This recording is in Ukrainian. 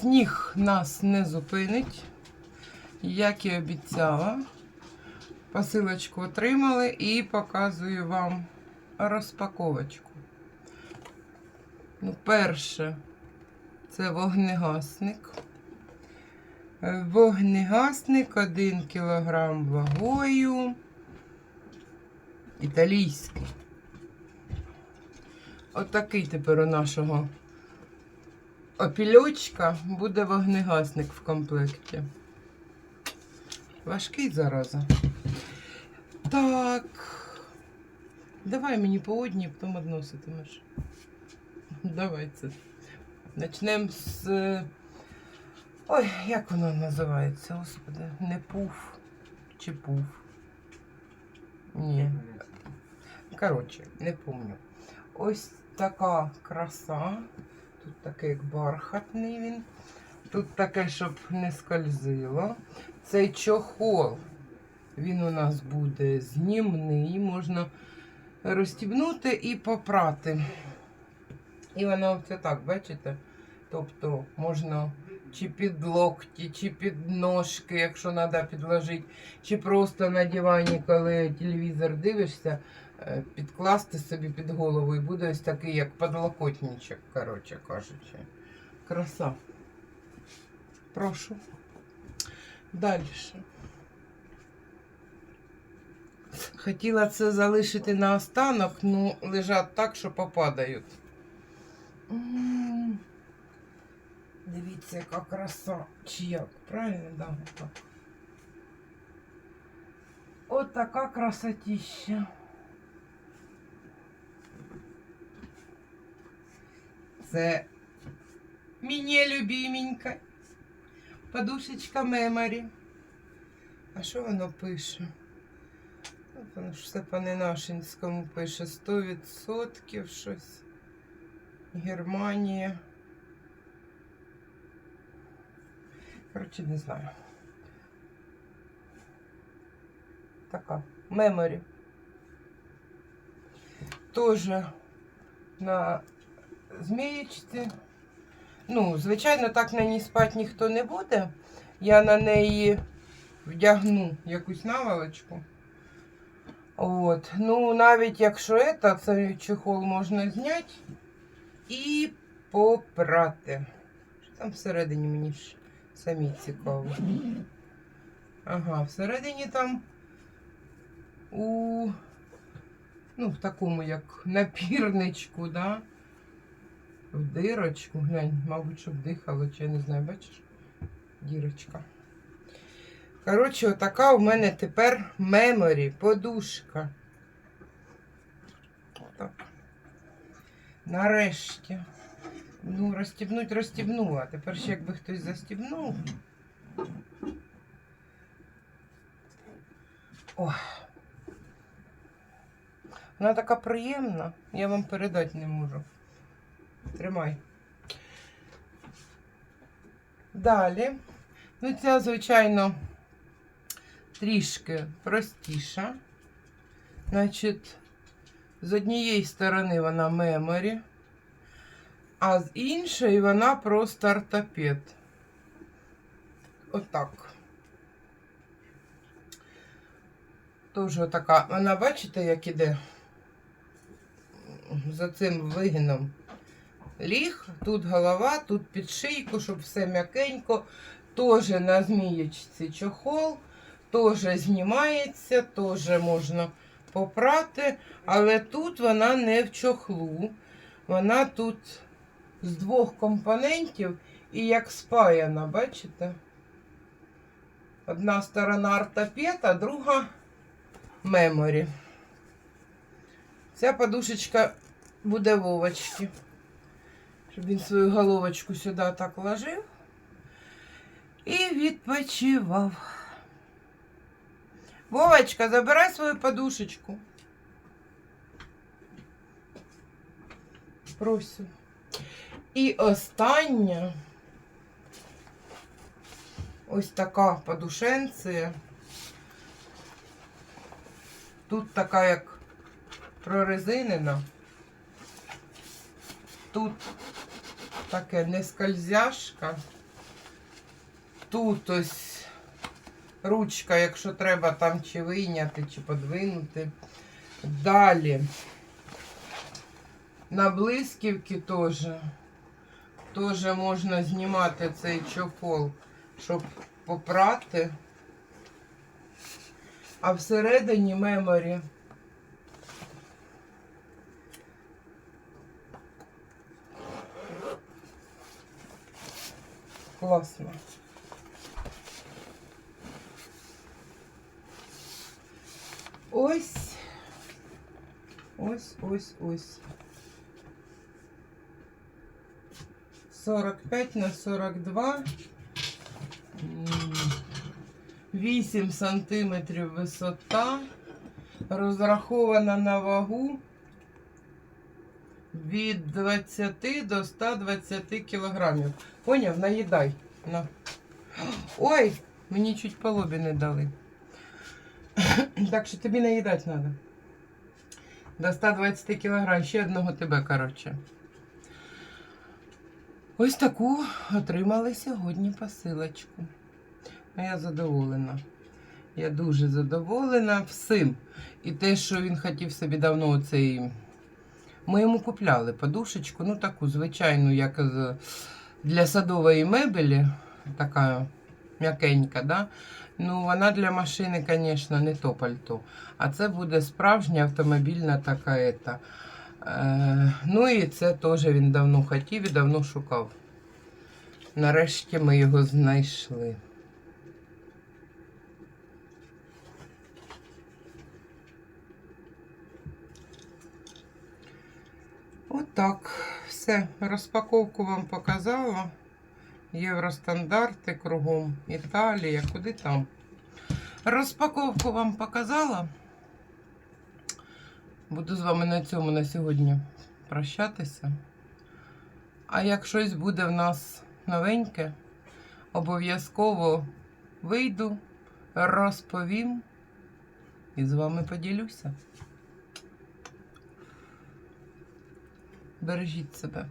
Сніг нас не зупинить, як і обіцяла. Посилочку отримали і показую вам розпаковочку. Ну, перше, це вогнегасник. Вогнегасник 1 кг вагою. Італійський. Отакий тепер у нашого опільочка буде вогнегасник в комплекті. Важкий зараза. Так. Давай мені по одній, потім односитимеш. Давай це. Почнемо з. Ой, як воно називається, господи, не пуф чи пуф. Ні. Коротше, не помню. Ось така краса. Тут такий як бархатний він. Тут таке, щоб не скользило. Цей чохол, він у нас буде знімний, можна розстібнути і попрати. І воно це так, бачите? Тобто можна чи під локті, чи під ножки, якщо треба підложити, чи просто на дивані, коли телевізор дивишся, е, підкласти собі під голову і буде ось такий, як подлокотничок, коротше кажучи. Краса. Прошу. Далі. Хотіла це залишити на останок, ну лежать так, що попадають. Дивіться, яка краса. Чи як? Правильно, да, так. От така красотища. Це мені любименька. Подушечка меморі. А що воно пише? Воно ж все по ненашинському пише 100% щось. Германія. Коротше, не знаю. Така. Меморі. Тоже на змієчці. Ну, звичайно, так на ній спати ніхто не буде. Я на неї вдягну якусь наволочку. От. Ну, навіть якщо це, цей чехол можна зняти і попрати. Що там всередині мені ж самі цікаво. Ага, всередині там у ну, в такому як напірничку, да? В дирочку, глянь, мабуть, щоб дихало, чи я не знаю, бачиш? Дірочка. Коротше, отака у мене тепер меморі, подушка. Отак. Нарешті. Ну, розстібнуть, розстібнула. Тепер ще якби хтось застібнув. Ой. Вона така приємна, я вам передати не можу. Тримай. Далі. Ну, ця, звичайно, трішки простіша. Значить, з однієї сторони вона меморі, а з іншої вона просто ортопед. Отак. Тоже така. Вона, бачите, як іде за цим вигином ліг. Тут голова, тут під шийку, щоб все м'якенько. Теж на змієчці чохол, теж знімається, теж можна попрати, але тут вона не в чохлу. Вона тут з двох компонентів і як спаяна, бачите? Одна сторона ортопед, а друга меморі. Ця подушечка буде Вовочки. Щоб він свою головочку сюди так ложив і відпочивав. Вовочка, забирай свою подушечку. Просю. І остання ось така подушенція. Тут така як прорезинена. Тут таке не скользяшка. Тут ось ручка, якщо треба там чи вийняти, чи подвинути. Далі. На блисківки теж. Теж можна знімати цей чохол, щоб попрати. А всередині меморі. Класно. Ось. Ось, ось, ось. 45 на 42. 8 сантиметрів висота. Розрахована на вагу від 20 до 120 кілограмів. Поняв? Наїдай. На. Ой, мені чуть по лобі не дали. Так що тобі наїдати треба. До 120 кілограм. Ще одного тебе, коротше. Ось таку отримали сьогодні посилочку. Я задоволена. Я дуже задоволена всім. І те, що він хотів собі давно оцей. Ми йому купляли подушечку, ну таку звичайну, як для садової мебелі, така м'якенька, да? Ну, вона для машини, звісно, не то пальто. А це буде справжня автомобільна така ета. Е, ну і це теж він давно хотів і давно шукав. Нарешті ми його знайшли. Отак. Все. Розпаковку вам показала. Євростандарти кругом. Італія, куди там. Розпаковку вам показала. Буду з вами на цьому на сьогодні прощатися. А як щось буде в нас новеньке, обов'язково вийду, розповім і з вами поділюся. Бережіть себе.